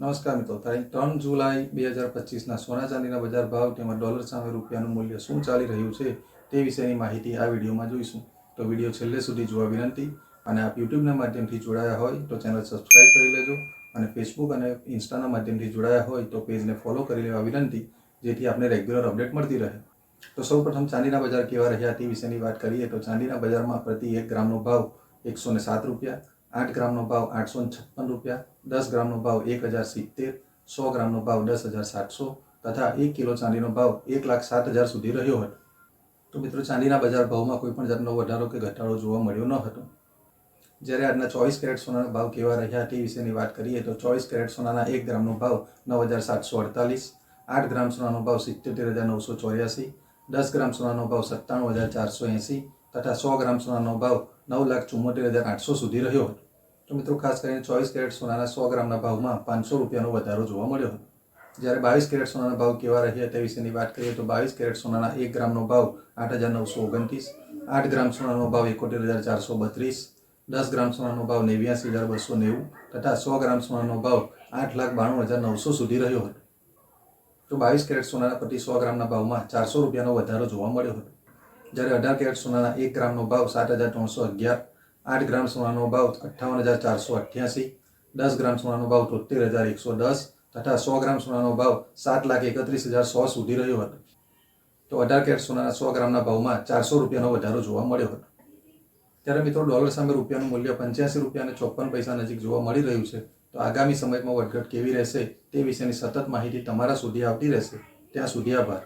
નમસ્કાર મિત્રો. તારીખ ત્રણ જુલાઈ બે હજાર પચીસના સોના ચાંદીના બજાર ભાવ તેમજ ડોલર સામે રૂપિયાનું મૂલ્ય શું ચાલી રહ્યું છે તે વિશેની માહિતી આ વિડીયોમાં જોઈશું. તો વીડિયો છેલ્લે સુધી જોવા વિનંતી અને આપ યુટ્યુબના માધ્યમથી જોડાયા હોય તો ચેનલ સબસ્ક્રાઇબ કરી લેજો અને ફેસબુક અને ઇન્સ્ટાના માધ્યમથી જોડાયા હોય તો પેજને ફોલો કરી લેવા વિનંતી, જેથી આપને રેગ્યુલર અપડેટ મળતી રહે. તો સૌપ્રથમ ચાંદીના બજાર કેવા રહ્યા તે વિશેની વાત કરીએ તો ચાંદીના બજારમાં પ્રતિ એક ગ્રામનો ભાવ એકસો સાત રૂપિયા આઠ ગ્રામનો ભાવ આઠસો છપ્પન રૂપિયા, દસ ગ્રામનો ભાવ એક હજાર સિત્તેર, સો ગ્રામનો ભાવ દસ હજાર સાતસો તથા એક કિલો ચાંદીનો ભાવ એક લાખ સાત હજાર સુધી રહ્યો હતો. તો મિત્રો, ચાંદીના બજાર ભાવમાં કોઈ પણ જાતનો વધારો કે ઘટાડો જોવા મળ્યો ન હતો. જ્યારે આજના ચોવીસ કેરેટ સોનાના ભાવ કેવા રહ્યા તે વિશેની વાત કરીએ તો ચોવીસ કેરેટ સોનાના એક ગ્રામનો ભાવ નવ હજાર સાતસો અડતાલીસ, આઠ ગ્રામ સોનાનો ભાવ સિત્યોતેર હજાર નવસો ચોર્યાસી, દસ ગ્રામ સોનાનો ભાવ સત્તાણું હજાર ચારસો એંસી તથા સો ગ્રામ સોનાનો ભાવ નવ લાખ ચુમ્મોતેર હજાર આઠસો સુધી રહ્યો હતો. તો મિત્રો, ખાસ કરીને ચોવીસ કેરેટ સોનાના સો ગ્રામના ભાવમાં પાંચસો રૂપિયાનો વધારો જોવા મળ્યો હતો. જ્યારે બાવીસ કેરેટ સોનાના ભાવ કેવા રહ્યા તે વિશેની વાત કરીએ તો બાવીસ કેરેટ સોનાના એક ગ્રામનો ભાવ આઠ હજાર નવસો ઓગણત્રીસ, આઠ ગ્રામ સોનાનો ભાવ એકોતેર હજાર ચારસો બત્રીસ, દસ ગ્રામ સોનાનો ભાવ નેવ્યાસી હજાર બસો નેવું તથા સો ગ્રામ સોનાનો ભાવ આઠ લાખ બાણું હજાર નવસો સુધી રહ્યો હતો. તો બાવીસ કેરેટ સોનાના પ્રતિ સો ગ્રામના ભાવમાં ચારસો રૂપિયાનો વધારો જોવા મળ્યો હતો. જ્યારે અઢાર કેરેટ સોનાના એક ગ્રામનો ભાવ સાત હજાર ત્રણસો અગિયાર આઠ ગ્રામ સોનાનો ભાવ અઠ્ઠાવન હજાર ચારસો અઠ્યાસી, દસ ગ્રામ સોનાનો ભાવ તોતેર હજાર એકસો દસ તથા સો ગ્રામ સોનાનો ભાવ સાત લાખ એકત્રીસ હજાર સો સુધી રહ્યો હતો. તો અઢાર કેરેટ સોનાના સો ગ્રામના ભાવમાં ચારસો રૂપિયાનો વધારો જોવા મળ્યો હતો. ત્યારે મિત્રો ડોલર સામે રૂપિયાનું મૂલ્ય પંચ્યાસી રૂપિયા અને ચોપન પૈસા નજીક જોવા મળી રહ્યું છે. તો આગામી સમયમાં વધઘટ કેવી રહેશે તે વિશેની સતત માહિતી તમારા સુધી આવતી રહેશે. ત્યાં સુધી આભાર.